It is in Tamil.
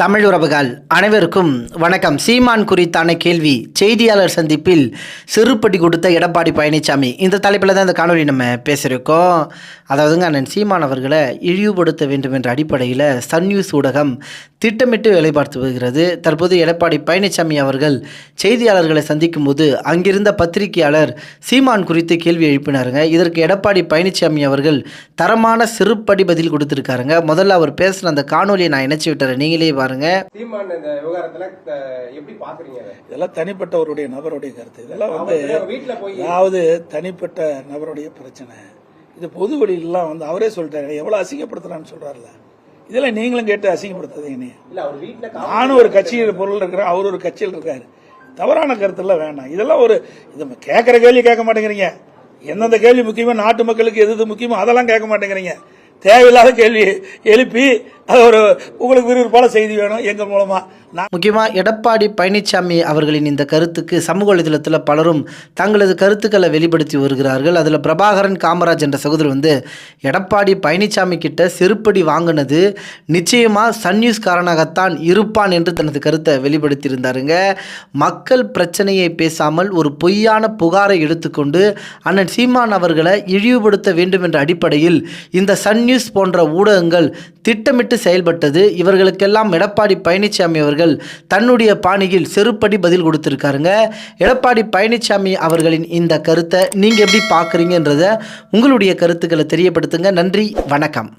தமிழ் உறவுகள் அனைவருக்கும் வணக்கம். சீமான் குறித்தான கேள்வி செய்தியாளர் சந்திப்பில் சிறுப்படி கொடுத்த எடப்பாடி பழனிசாமி இந்த தலைப்பில் தான் இந்த காணொலி நம்ம பேசியிருக்கோம் அதாவதுங்க அண்ணன் சீமான் அவர்களை இழிவுபடுத்த வேண்டும் என்ற அடிப்படையில் சன் நியூஸ் ஊடகம் திட்டமிட்டு வேலை பார்த்து வருகிறது. தற்போது எடப்பாடி பழனிசாமி அவர்கள் செய்தியாளர்களை சந்திக்கும் போது அங்கிருந்த பத்திரிகையாளர் சீமான் குறித்து கேள்வி எழுப்பினாருங்க. இதற்கு எடப்பாடி பழனிசாமி அவர்கள் தரமான சிறுப்படி பதில் கொடுத்துருக்காருங்க. முதல்ல அவர் பேசின அந்த காணொலியை நான் இணைச்சி விட்டுறேன். நீங்களே பாருங்க. சீமான் இந்த விவகாரத்துல அஹ், எப்படி பாக்குறீங்க அதை? இதெல்லாம் தனிப்பட்டவருடைய நபருடைய கருத்து. இதெல்லாம் வந்து வீட்டுல போய் அதாவது தனிப்பட்ட நபருடைய பிரச்சனை. இது பொது வழியிலாம் வந்து அவரே சொல்லிட்டாரு. எவ்வளவு அசிங்கப்படுத்துறான்னு சொல்றாருல இதெல்லாம் நீங்களும் கேட்டு அசிங்கப்படுத்தாதீங்க இல்ல அவர் வீட்டுல கா- நானும் ஒரு கட்சியில் பொருள் இருக்கிறேன் அவர் ஒரு கட்சியில் இருக்காரு. தவறான கருத்தெல்லாம் வேணாம். இதெல்லாம் ஒரு இது கேட்கிற கேள்வி கேட்க மாட்டேங்கிறீங்க. எந்தெந்த கேள்வி முக்கியமோ நாட்டு மக்களுக்கு எது எது முக்கியமோ அதெல்லாம் கேட்க மாட்டேங்கிறீங்க. தேவையில்லாத கேள்வி எழுப்பி ஒரு உங்களுக்கு விறுவிறுப்பான செய்தி வேணும் எங்கள் மூலமா? நான் முக்கியமாக எடப்பாடி பழனிசாமி அவர்களின் இந்த கருத்துக்கு சமூக வலைதளத்தில் பலரும் தங்களது கருத்துக்களை வெளிப்படுத்தி வருகிறார்கள். அதில் பிரபாகரன் காமராஜ் என்ற சகோதரர் வந்து எடப்பாடி பழனிசாமி கிட்ட செருப்படி வாங்கினது நிச்சயமாக சன் நியூஸ்காரனாகத்தான் இருப்பான் என்று தனது கருத்தை வெளிப்படுத்தியிருந்தாருங்க. மக்கள் பிரச்சனையை பேசாமல் ஒரு பொய்யான புகாரை எடுத்துக்கொண்டு அண்ணன் சீமான் அவர்களை இழிவுபடுத்த வேண்டும் என்ற அடிப்படையில் இந்த சன் நியூஸ் போன்ற ஊடகங்கள் திட்டமிட்டு செயல்பட்டது. இவர்களுக்கெல்லாம் எடப்பாடி பழனிசாமி அவர்கள் தன்னுடைய பாணியில் செருப்படி பதில் கொடுத்துருக்காருங்க. எடப்பாடி பழனிசாமி அவர்களின் இந்த கருத்தை நீங்கள் எப்படி பார்க்குறீங்கன்றத உங்களுடைய கருத்துக்களை தெரியப்படுத்துங்க. நன்றி வணக்கம்.